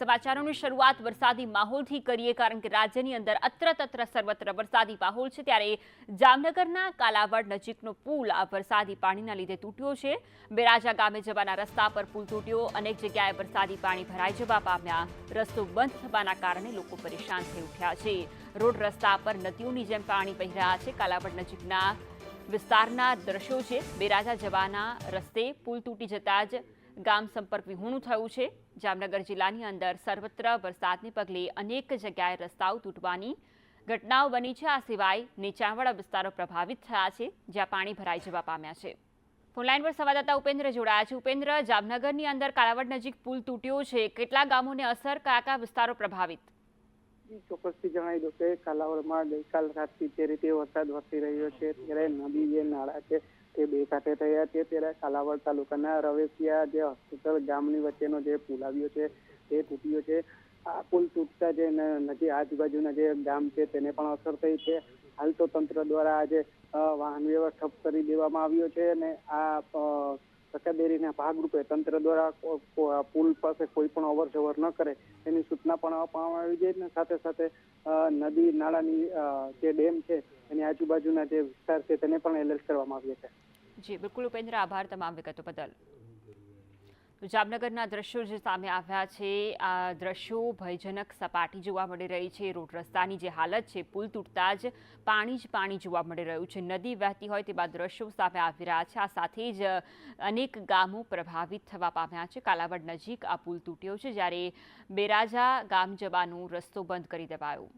સમાચારોની શરૂઆત વરસાદી માહોલથી કરીએ કારણ કે રાજ્યની અંદર અત્ર તત્ર સર્વત્ર વરસાદી માહોલ છે ત્યારે જામનગરના કાલાવડ નજીકનો પુલ આ વરસાદી પાણીના લીધે તૂટ્યો છે. બેરાજા ગામે જવાના રસ્તા પર પુલ તૂટ્યો. અનેક જગ્યાએ વરસાદી પાણી ભરાઈ જવા પામ્યા. રસ્તો બંધ થવાના કારણે લોકો પરેશાન થઈ ઉઠ્યા છે. રોડ રસ્તા પર નદીઓની જેમ પાણી વહી રહ્યા છે. કાલાવડ નજીકના વિસ્તારના દ્રશ્યો છે. બેરાજા જવાના રસ્તે પુલ તૂટી જતા જ ગામ સંપર્ક વિહોણું થયું છે. જામનગર જિલ્લાની અંદર સર્વત્ર વરસાદને પગલે અનેક જગ્યાએ રસ્તાઓ તૂટવાની ઘટનાઓ બની છે. આ સિવાય નીચાણવાળા વિસ્તારો પ્રભાવિત થયા છે, જ્યાં પાણી ભરાઈ જવા પામ્યા છે. ફોનલાઈન પર સંવાદદાતા ઉપેન્દ્ર જોડાયા છે. ઉપેન્દ્ર, જામનગરની અંદર કાલાવડ નજીક પુલ તૂટ્યો છે. કેટલા ગામોને અસર કયા કયા વિસ્તારો પ્રભાવિત? ચોક્કસથી જણાવી દઉં કે કાલાવડમાં ગઈકાલ રાતથી જે રીતે વરસાદ વરસી રહ્યો છે, ત્યારે નદી જે નાળા છે તે બે કાંઠે થયા છે. ત્યારે કાલાવડ તાલુકાના રવેશિયા જે હોસ્પિટલ ગામની વચ્ચેનો જે પુલ આવ્યો છે, તે તૂટ્યો છે. આ પુલ તૂટતા જે નજીક આજુબાજુના જે ગામ છે તેને પણ અસર થઈ છે. હાલ તો તંત્ર દ્વારા આજે વાહન વ્યવહાર ઠપ કરી દેવામાં આવ્યો છે અને આ તકેદારીના ભાગરૂપે તંત્ર દ્વારા પુલ પાસે કોઈ પણ અવરજવર ન કરે, એની સૂચના પણ આપવામાં આવી છે અને સાથે સાથે નદી, નાળાની જે ડેમ છે, એની આજુબાજુના જે વિસ્તાર છે, તેને પણ એલર્ટ કરવામાં આવ્યા છે. જી, બિલકુલ ઉપેન્દ્ર, આભાર તમામ વિગતો બદલ. જામનગરના દ્રશ્યો જે સામે આવ્યા છે, આ દ્રશ્યો ભયજનક સપાટી જોવા મળી રહી છે. રોડ રસ્તાની જે હાલત છે, પુલ તૂટતા જ પાણી જ પાણી જોવા મળી રહ્યું છે. નદી વહેતી હોય તેવા દ્રશ્યો સામે આવી રહ્યા છે. આ સાથે જ અનેક ગામો પ્રભાવિત થવા પામ્યા છે. કાલાવડ નજીક આ પુલ તૂટ્યો છે, જ્યારે બેરાજા ગામ જવાનો રસ્તો બંધ કરી દેવાયો.